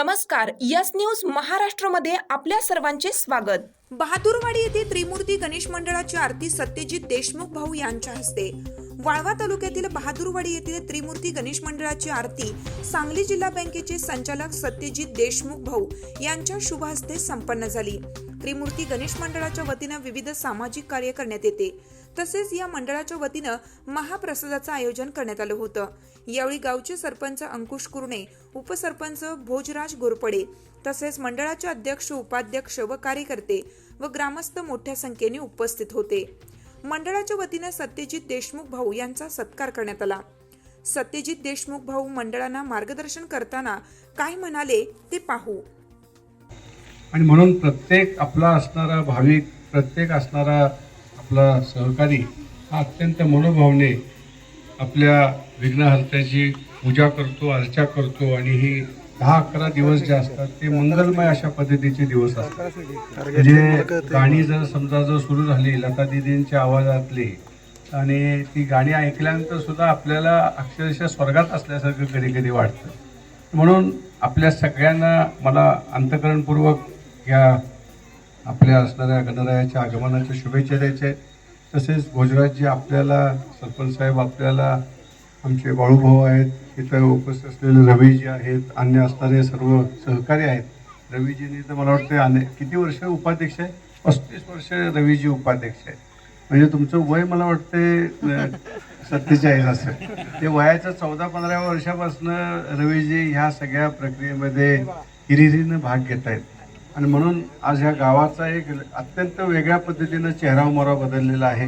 नमस्कार yes news महाराष्ट्रमध्ये आपल्या सर्वांचे स्वागत. बहादूरवाडी येथे त्रिमूर्ती गणेश मंडळाची आरती सत्यजित देशमुख भाऊ यांच्या हस्ते. वाळवा तालुक्यातील बहादूरवाडी येथील त्रिमूर्ती गणेश मंडळाची आरती सांगली जिल्हा बँकेचे संचालक सत्यजित देशमुख भाऊ यांच्या शुभ हस्ते संपन्न झाली. त्रिमूर्ती गणेश मंडळाच्या वतीनं विविध सामाजिक कार्य करण्यात येते. तसेच या मंडळाच्या वतीनं महाप्रसादाचं आयोजन करण्यात आलं होतं. यावेळी गावचे सरपंच अंकुश कुरणे उपसरपंच भोजराज गोरपडे तसेच मंडळाचे अध्यक्ष उपाध्यक्ष व कार्यकर्ते व ग्रामस्थ मोठ्या संख्येने उपस्थित होते. मंडळाच्या वतीनं सत्यजित देशमुख भाऊ यांचा सत्कार करण्यात आला. सत्यजित देशमुख भाऊ मंडळांना मार्गदर्शन करताना काय म्हणाले ते पाहू. आणि म्हणून प्रत्येक आपला असणारा भाविक प्रत्येक असणारा आपला सहकारी हा अत्यंत मनोभावने आपल्या विघ्नहर्त्याची पूजा करतो अर्चा करतो आणि ही दहा अकरा दिवस जे असतात ते मंगलमय अशा पद्धतीचे दिवस असतात. म्हणजे गाणी जर समजा जर सुरू झाली लता दिदींच्या आवाजातली आणि ती गाणी ऐकल्यानंतर सुद्धा आपल्याला अक्षरशः स्वर्गात असल्यासारखं कधी कधी वाटतं. म्हणून आपल्या सगळ्यांना मला अंतकरणपूर्वक या आपल्या असणाऱ्या गणरायाच्या आगमनाच्या शुभेच्छा द्यायच्या आहेत. तसेच भोजराजजी आपल्याला सरपंच साहेब आपल्याला आमचे बाळूभाऊ आहेत इथं उपस्थित असलेले रवीजी आहेत अन्य असणारे सर्व सहकारी आहेत. रवीजींनी तर मला वाटतं अने किती वर्ष उपाध्यक्ष आहे? पस्तीस वर्ष रवीजी उपाध्यक्ष आहे म्हणजे तुमचं वय मला वाटते सत्तेचाळीस असं ते वयाच्या चौदा पंधरा वर्षापासून रवीजी ह्या सगळ्या प्रक्रियेमध्ये हिरिरीनं भाग घेत आहेत आणि म्हणून आज ह्या गावाचा एक अत्यंत वेगळ्या पद्धतीनं चेहरा उमरा बदललेला आहे.